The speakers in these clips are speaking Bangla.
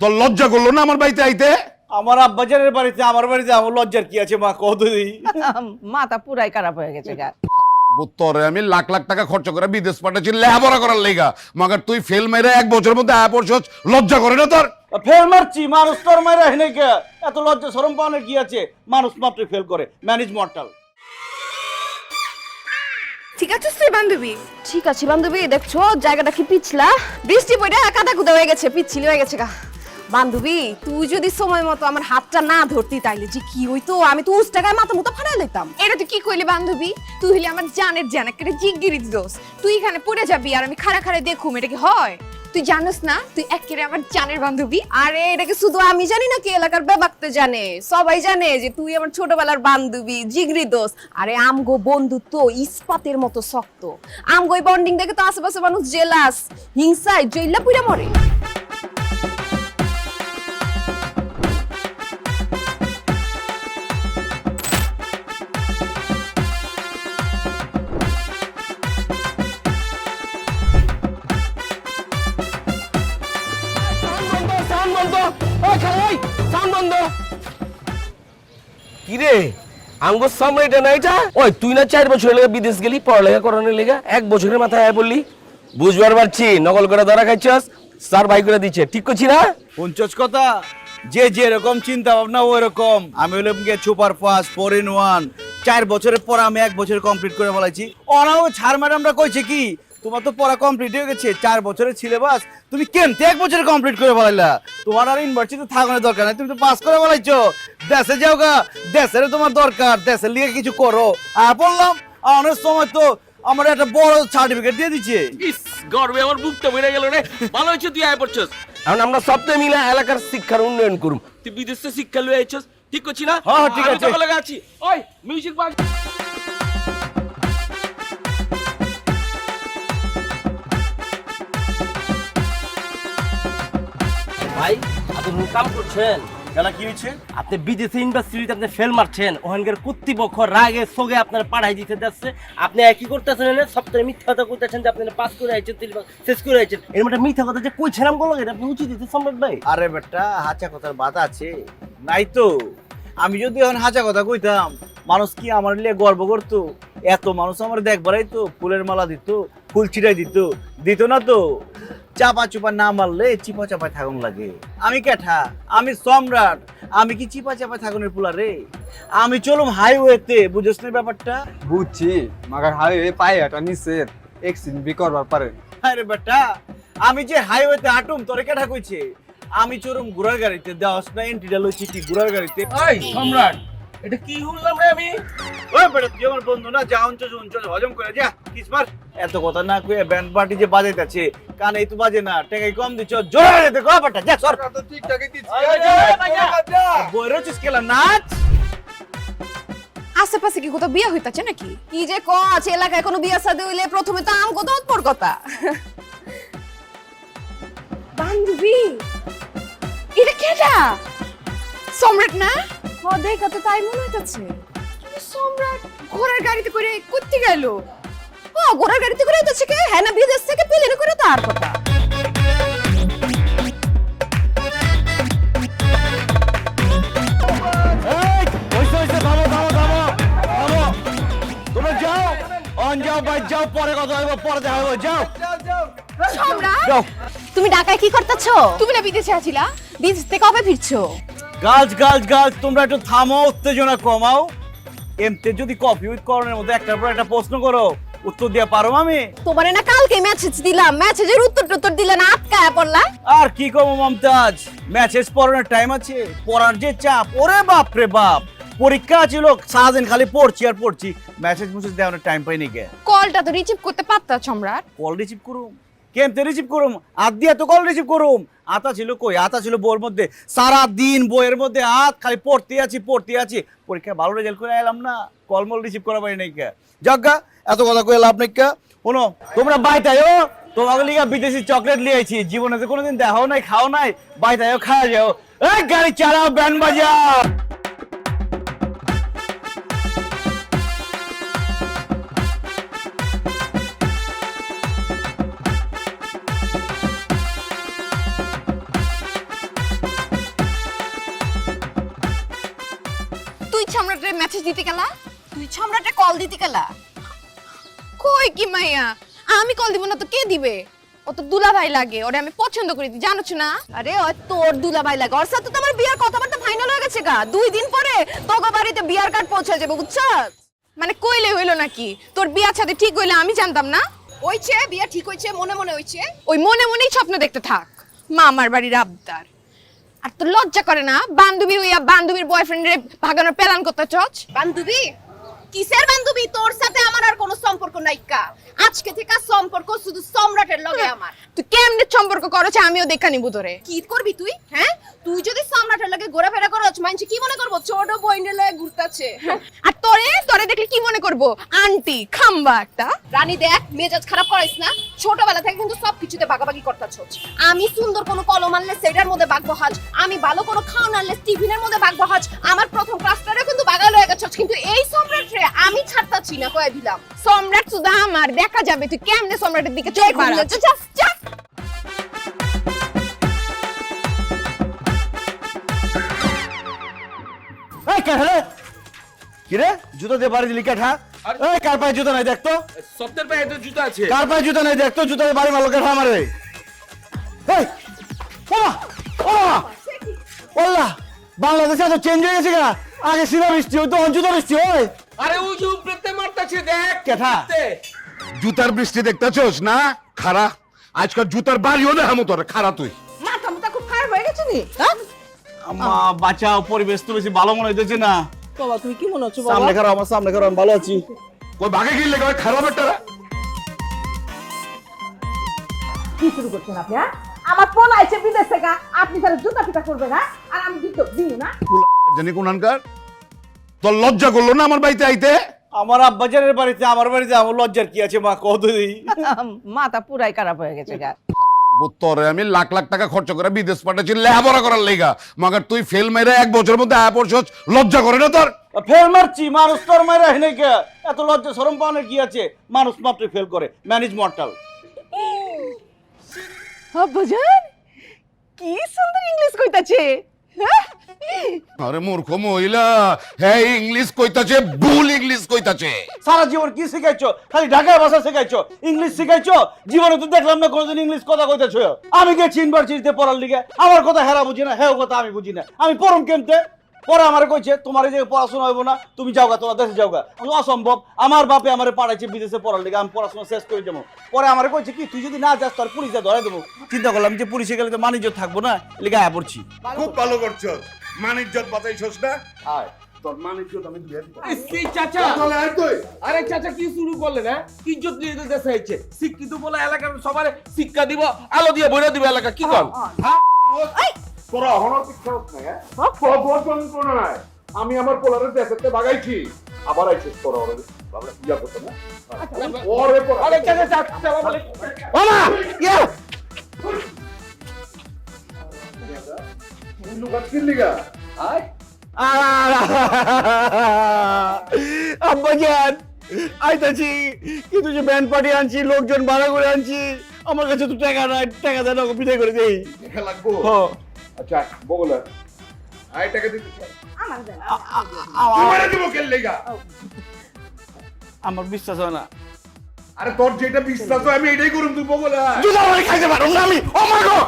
তোর লজ্জা করল না আমার বাড়িতে আইতে? আমার আব্বাজানের বাড়িতে আমার বাড়িতে আমার লজ্জার কি আছে মা? কত মাথা পুরাই খারাপ হয়ে গেছে গা। তোরে আমি লাখ লাখ টাকা খরচ করে বিদেশ পাঠাচ্ছি লেখাপড়া করার লেগা। মাগার তুই ফেল মেরে এক বছরের মধ্যে আয়া পড়ছস লজ্জা করে না তোর? ফেল মারছি মানুষ তোর মায়ের হেনে কে? এত লজ্জা সরম পাওয়ানোর কি আছে? মানুষ মাত্র ফেল করে ম্যানেজ মর্টাল। ঠিক আছে তুই বান্ধবী? ঠিক আছে বান্ধবী দেখছ? জায়গাটা কি পিছলা? বৃষ্টি পড়ে কাদা কুদা হয়ে গেছে পিচ্ছিল হয়ে গেছে গা। বান্ধবী তুই যদি সময় মতো আমার হাতটা না ধরতি তাইলে যে কি হইতো? আমি তো উস টাকায় মাথা মতো ফাটাই লইতাম এটা তুই কি কইলি বান্ধবী? তুই হইলে আমার জানের জান একটা জিগিরি দোষ। তুই এখানে পড়ে যাবি আর আমি খাড়া খাড়া দেখুম এটা কি হয়? তুই জানোস না তুই একেবারে আমার জানের বান্ধবী। আরে এটাকে শুধু আমি জানি না কি এলাকার বেবাকতে জানে? সবাই জানে যে তুই আমার ছোটবেলার বান্ধবী জিগরি দোষ। আরে আমগো বন্ধুত্ব ইস্পাতের মতো শক্ত। আমগো বন্ডিং দেখে তো আশেপাশে মানুষ জেলাস হিংসায় জইলা পুইরা মরে। কিরে? আমগো সামনে এটা না এটা ওই, তুই না চার বছর লেগে বিদেশ গেলি, পড়ালেখা করানোর লেগে এক বছরের মাথায় আয় বললি। বুঝবার পারছি, নকল করে ধরা খাইছস, স্যার ভাই করে দিচ্ছে, ঠিক করছি না? পঞ্চাশ কথা? যে যেরকম চিন্তা ভাবনা ওরকম আমি হলাম গিয়ে super fast, four in one. চার বছরের পর আমি এক বছর কমপ্লিট করে বলাইছি ওরাও ছাড় ম্যাডামরা কইছে কি তোমার তো পড়া কমপ্লিট হয়ে গেছে চার বছরের সিলেবাস তুমি কেমতে এক বছরে কমপ্লিট করে বলাইলা? তোমার আর ইউনিভার্সিটিতে থাকানোর দরকার নাই তুমি তো পাস করে বলাইছো। দেশে যাও গা দেশের তোমার দরকার দেশের লিগে কিছু করো। আর বললাম অনেক সময় তো আমার একটা বড় সার্টিফিকেট দিয়ে দিচ্ছে। ইস গর্বে আমার বুকটা বেড়ে গেল রে। ভালো হয়েছে তুই আয় পড়ছস। এখন আমরা সপ্তাহে মিলে এলাকার শিক্ষার উন্নয়ন করুম। তুই বিদেশে শিক্ষা লয়ে আইছস? ঠিক করছি না? হ্যাঁ, হ্যাঁ, ঠিক আছি। ওই মিউজিক বাজ আপনি কাম করছেন। কেন কি হয়েছে? আপনি বিদেশি ইউনিভার্সিটিতে আপনি ফেল মারছেন। ওখানকার কর্তৃপক্ষ রাগে সোগে আপনার পাড়াই দিতে যাচ্ছে। আপনি একই করতেছেন না সপ্তাহে মিথ্যা কথা কইতেছেন যে আপনি পাস করে আইছেন শেষ করে আইছেন। এর মধ্যে মিথ্যা কথা যে কইছিলাম বলো এটা আপনি উচিত দিতে সম্রাট ভাই। আরে বেটা হাঁচা কথার বাদ আছে। নাই তো। আমি যদি এখন হাঁচা কথা কইতাম মানুষ কি আমার লিয়ে গর্ব করতো? এত মানুষ আমার দেখবারই তো ফুলের মালা দিত ফুল ছিটাই দিত। দিত না তো। চাপা চুপা না মারলে চিপা চাপা থাকুন লাগে। আমি কেঠা আমি সম্রাট আমি কি চিপা চাপা থাকুনের পুলা রে? আমি চলুম হাইওয়েতে বুঝছ না ব্যাপারটা? বুঝছি মাগার হাইওয়ে পায়ে হাঁটা নিচের এক্সিডেন্ট বি করবার পারে। আরে বেটা আমি যে হাইওয়েতে হাঁটুম তোরে কেঠা কইছে। আমি চলুম ঘোড়ার গাড়িতে দেওয়াস না এন্ট্রিটা লইছি কি ঘোড়ার গাড়িতে। ওই সম্রাট! এটা কি শুনলাম রে আমি? ওই বেটা তুই আমার বন্ধু না যা হজম করে যা কিসবার এত কথা না কয়ে ব্যান্ড পার্টি যে বাজাইতাছে কানে তো বাজে না টাকাই কম দিচ্ছ জোরে কো বেটা যা সর। বইরে চিস কেলা নাচ। আশেপাশে কি কোথাও বিয়ে হইতাছে নাকি? কি যে কচ এলাকায় কোনো বিয়া সাদে হইলে প্রথমে তো আম কথা উৎপর কথা। বান্ধবী এটা কেডা? সম্রাট না? হ দেখা তো তাই মনে হইতাছে? সম্রাট ঘোড়ার গাড়িতে করে কুত্তি গেল। ও ঘোড়ার গাড়িতে করে হইতাছে কে? হ্যাঁ না বিদেশ থেকে প্লেনে করে তার কথা। যাও অন যাও পরে কথা হইব পরে দেখা হইব যাও। সম্রাট তুমি ঢাকায় কি করতেছো? তুমি না বিদেশে আছিলা? বিদেশ থেকে কবে ফিরছো? গার্লস গার্লস গার্লস তোমরা একটু থামো উত্তেজনা কমাও। এমতে যদি কফি উইথ করণের মধ্যে একটার পর একটা প্রশ্ন করো উত্তর দিয়ে পারো আমি তোমারে না কালকে মেসেজ দিলাম মেসেজের উত্তর টুত্তর দিলে না আটকায় পড়লা? আর কি কম মমতাজ? ম্যাচেস পড়ানোর টাইম আছে পড়ার যে চাপ ওরে বাপ রে বাপ। পরীক্ষা ছিল সারাদিন খালি পড়ছি আর পড়ছি। মেসেজ মেসেজ দেওয়ার টাইম পাইনি কে? কলটা তো রিসিভ করতে পারতা সম্রাট। কল রিসিভ করুম। কেমতে রিসিভ করুম? আত দিয়ে তো কল রিসিভ করুম। আতা ছিল কই? আতা ছিল বইয়ের মধ্যে। সারা দিন বইয়ের মধ্যে আত খালি পড়তে আছি পড়তে আছি। পরীক্ষায় ভালো রেজাল্ট করে এলাম না, কলমল রিসিভ করা পারি নাই কে। যাজ্ঞা এত কথা কয়ে লাভ নাই কে। শোনো, তোমরা ও তোমাকে লিগা বিদেশি চকলেট নিয়ে আইছি। জীবনে কোনোদিন দেখাও নাই, খাও নাই বাইতায়ও খাওয়া যাও। এই গাড়ি চালাও, ব্যান্ড বাজাও। সম্রাটের মেসেজ দিতে গেলা? তুই সম্রাটে কল দিতে গেলা? কই কি মাইয়া? আমি কল দিব না তো কে দিবে? ও তো দুলাভাই লাগে ওরে আমি পছন্দ করি তুই জানোছ না? আরে ওই তোর দুলাভাই লাগে ওর সাথে তো আমার বিয়ার কথাবার্তা ফাইনাল হয়ে গেছে গা। দুই দিন পরে তোগো বাড়িতে বিয়ার কার্ড পৌঁছে যাবে বুঝছস মানে কইলে হইল নাকি? তোর বিয়ার সাথে ঠিক হইলে আমি জানতাম না? ওইছে বিয়া ঠিক হইছে মনে মনে হইছে। ওই মনে মনেই স্বপ্ন দেখতে থাক। মামার বাড়ির আবদার। আর তো লজ্জা করে না। বান্ধবী হইয়া বান্ধবীর রে ভাগানোর প্ল্যান করতে চচ। বান্ধবী? কিসের বান্ধবী? তোর সাথে আমার আর কোনো সম্পর্ক নাই কা। আজকে থেকে সম্পর্ক শুধু সম্রাটের লগে আমার। তুই কেমনে সম্পর্ক করছ আমিও দেখা নিব তোরে। কি করবি তুই? হ্যাঁ? তুই যদি সম্রাটের লগে ঘোরাফেরা করছ মানছি কি মনে করব? ছোট বইনের লগে ঘুরতাছে। আর তোরে তোরে দেখলে কি মনে করব? আন্টি খাম্বা একটা। রানী দেখ মেজাজ খারাপ করাইস না। ছোটবেলা থেকে কিন্তু সব কিছুতে ভাগাভাগি করতেছ। আমি সুন্দর কোনো কলম আনলে সেটার মধ্যে বাঘ বহাজ আমি ভালো কোনো খাওয়ান আনলে টিফিনের মধ্যে বাঘ বহাজ আমার প্রথম ক্লাসটারে কিন্তু বাগাল হয়ে গেছ কিন্তু আমি ছাড়তাছি না কয়ে দিলাম। সম্রাট সুদা আমার দেখা যাবে তুই কেমনে সম্রাটের দিকে চোখ বাড়াচ্ছ যা, যা। এই কাঠা কি রে দিয়ে বাড়ি দিলি কাঠা? এই কার পায়ে জুতো নাই দেখ তো সপ্তাহের পায়ে তো জুতো আছে। কার পায়ে জুতো নাই দেখ তো দিয়ে বাড়ি মারলো কাঠা আমারে। এই ওমা ওমা ওল্লা বাংলাদেশে এত চেঞ্জ হয়ে গেছে গা আগে সিধা বৃষ্টি হইতো এখন জুতো বৃষ্টি হয় আরে ওই যে উপরেতে মারতাছে দেখ কেঠা? জুতার বৃষ্টি দেখতেছোস না? খারা আজকাল জুতার বাড়িও না হামু তোর খারা তুই। মাথা মুথা খুব খারাপ হয়ে গেছে নি হ্যাঁ? আম্মা বাঁচাও পরিবেশ তো বেশি ভালো মনে হইতেছে না। বাবা তুমি কি মনে হচ্ছে বাবা? সামনে খারাপ আমার সামনে খারাপ ভালো আছি। ওই বাঘে গিলে কয় খারাপ একটা কি শুরু করছেন আপনি হ্যাঁ? আমার ফোন আইছে বিদেশ থেকে আপনি তাহলে জুতা পিটা করবেন হ্যাঁ? আর আমি দিত দিই না। জানি কোনখানকার তোর লজ্জা করল না আমার বাড়িতে আইতে? আমার আব্বাজানের বাড়িতে আমার বাড়িতে আমার লজ্জার কি আছে মা? কত দিই মাথা পুরাই খারাপ হয়ে গেছে গা। তোরে আমি লাখ লাখ টাকা খরচ করে বিদেশ পাঠাচ্ছি লেখাপড়া করার লেগা। মগার তুই ফেল মেরে এক বছরের মধ্যে আয়া পড়ছস লজ্জা করে না তোর? ফেল মারছি মানুষ তোর মায়ের হেনে কে? এত লজ্জা শরম পাওয়ানোর কি আছে? মানুষ মাত্র ফেল করে ম্যানেজ মর্টাল। আব্বাজান কি সুন্দর ইংলিশ কইতাছে? আরে মূর্খ মহিলা হ্যাঁ ইংলিশ কইতাছে, ভুল ইংলিশ কইতাছে। সারা জীবন কি শিখাইছো? খালি ঢাকায় ভাষা শিখাইছো? ইংলিশ শিখাইছো? জীবনে তো দেখলাম না কোনোদিন ইংলিশ কথা কইতাছো। আমি গেছি ইউনিভার্সিটিতে পড়ার লিগে। আমার কথা হেরা বুঝি না হ্যাঁ কথা আমি বুঝি না। আমি পড়ম কেমতে? পরে আমার কইছে তোমার এই যে পড়াশোনা হইব না তুমি যাও গা তোমার দেশে যাও গা আমি অসম্ভব আমার বাপে আমারে পাঠাইছে বিদেশে পড়ার লিগে আমি পড়াশোনা শেষ করে যাব পরে আমার কইছে কি তুই যদি না যাস তোর পুলিশে ধরে দেবো চিন্তা করলাম যে পুলিশে গেলে তো মানিজ্য থাকব না লিগে আয়া পড়ছি খুব ভালো করছস মানিজ্জত বাঁচাইছস না আয় তোর মানিজ্জত আমি দিয়ে দিব এই চাচা তাহলে আয় তুই আরে চাচা কি শুরু করলে না ইজ্জত দিয়ে দিতে চাইছে শিক্ষিত বলে এলাকার সবার শিক্ষা দিব আলো দিয়ে বইরা দিব এলাকা কি কর তোরা অহনর না হ্যাঁ? আমি আমার পোলারের দেশেতে বাগাইছি। আবার আইছিস তোরা ওরে। বাবা পূজা করতে না? ওরে আরে চাচা চাচা সালাম আলাইকুম ওমা ইয়া। আব্বাজান আইতাছি। কিন্তু যে ব্যান্ড পার্টি আনছি লোকজন ভাড়া করে আনছি আমার কাছে তো টাকা নাই টাকা ওকে বিদায় করে দেই। লাগবো। আচ্ছা বগলা আই টাকা দিতে চাই। আমার তোমার দিব কিল্লিগা আমার বিশ্বাস হয় না। আরে তোর যেটা বিশ্বাস হয় আমি এটাই করুম তুই বগলা জুতা আমি খাইতে পারো না আমি ও মা গো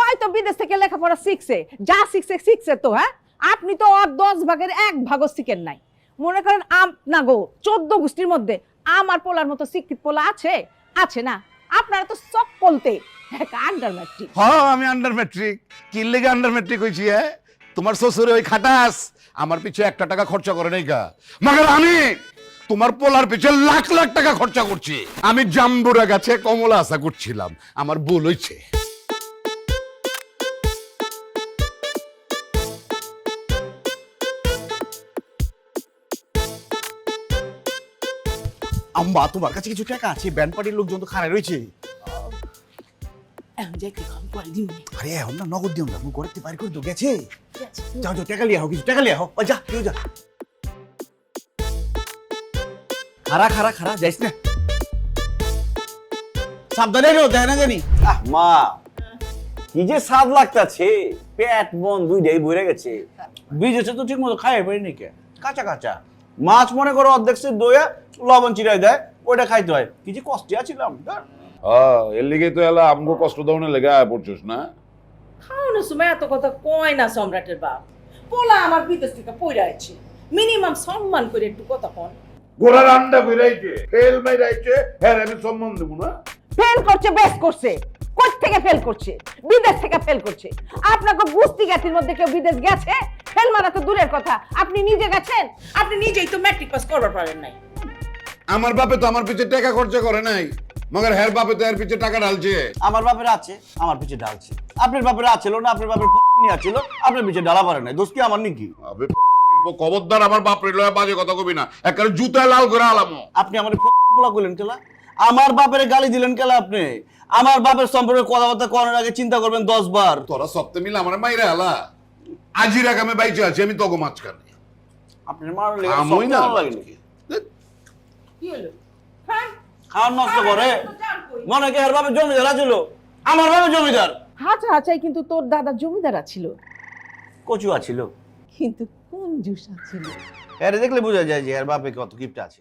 ওই তো বিদেশ থেকে লেখাপড়া শিখছে। যা শিখছে শিখছে তো হ্যাঁ? আপনি তো আর দশ ভাগের এক ভাগও শিখেন নাই। মনে করেন আপনা গো চোদ্দ গোষ্ঠীর মধ্যে আমার পোলার মতো শিক্ষিত পোলা আছে? আছে না? আপনারা তো সব বলতে এক আন্ডার ম্যাট্রিক হ্যাঁ আমি আন্ডার ম্যাট্রিক কিল্লিগা আন্ডার ম্যাট্রিক হইছি হ্যাঁ? তোমার শ্বশুরে ওই খাটাস, আমার পিছে একটা টাকা খরচা করে নাই গা। মাগার আমি তোমার পোলার লাখ লাখ টাকা খরচা করছি। আমি জাম্বুরা গাছে কমলা আশা করছিলাম, আমার ভুল হইছে। আম্মা, তোমার কাছে কিছু টাকা আছে? ব্যান্ড পার্টির লোকজন তো খারাপ রয়েছে। আরে এখন না নগদ দিও না মুই করতে পারি করে তো গেছে। যাও যাও টাকা লিয়ে হও কিছু টাকা লিয়ে হও যা কেউ যা। খারা খারা খারা যাইস না। সাবধানে রো দেয় না জানি। আহ মা কি যে স্বাদ লাগতাছে পেট মন দুইটাই ভরে গেছে। তো ঠিক মতো খাই পারিনি কে? কাঁচা কাঁচা। মাছ মনে করো অর্ধেক সে দইয়া লবণ চিরাই দেয় ওইটা খাইতে হয়। কি যে কষ্টে আছিলাম এর লিগে তো এলা আমগো কষ্ট লেগে আয় পড়ছিস না? খাওয়ানোর সময় এত কথা কয় না সম্রাটের বাপ। পোলা আমার বিদেশ থেকে মিনিমাম সম্মান করে একটু কথা কন। ঘোড়ার আন্ডা কইরাইছে ফেল মাইরাইছে হ্যাঁ আমি সম্মান দেবো না। ফেল করছে বেশ করছে। কোথ থেকে ফেল করছে? বিদেশ থেকে ফেল করছে। আপনাকে গুস্তি জ্ঞাতির মধ্যে কেউ বিদেশ গেছে? ফেল মারা তো দূরের কথা। আপনি নিজে গেছেন? আপনি নিজেই তো ম্যাট্রিক পাস করবার পারেন নাই। আমার বাপে তো আমার পিছে টাকা খরচা করে নাই। মগর হ্যার বাপে তো এর পিছে টাকা ঢালছে। আমার বাপের আছে আমার পিছে ঢালছে। আপনার বাপের আছিল না আপনার বাপের নিয়ে আছিল আপনার পিছে ডালা পারে নাই। দোষ কি আমার নাকি? আবে খবরদার আমার বাপ রে লয়া বাজে কথা কবি না। একেবারে জুতা লাল করে আলামো। আপনি আমার পোলা করলেন কেলা? আমার বাপের গালি দিলেন কেলা আপনি? আমার বাপের সম্পর্কে কথাবার্তা করার আগে চিন্তা করবেন দশ বার। তোরা সপ্তাহে মিলে আমার মাইরে আলা। আজি রাখ আমি বাইচে আছি আমি তোকে মাঝখানে। আপনার মারলে আমই না লাগে নাকি? কি হলো? হ্যাঁ খাওয়ার নষ্ট করে। মনে কি আর বাপের জমিদার আছিল আমার বাপের জমিদার। হাঁচা হাঁচাই কিন্তু তোর দাদা জমিদার ছিল কচু ছিল কিন্তু কোন জুস ছিল এর দেখলে বোঝা যায় যে এর বাপে কত গিফট আছে।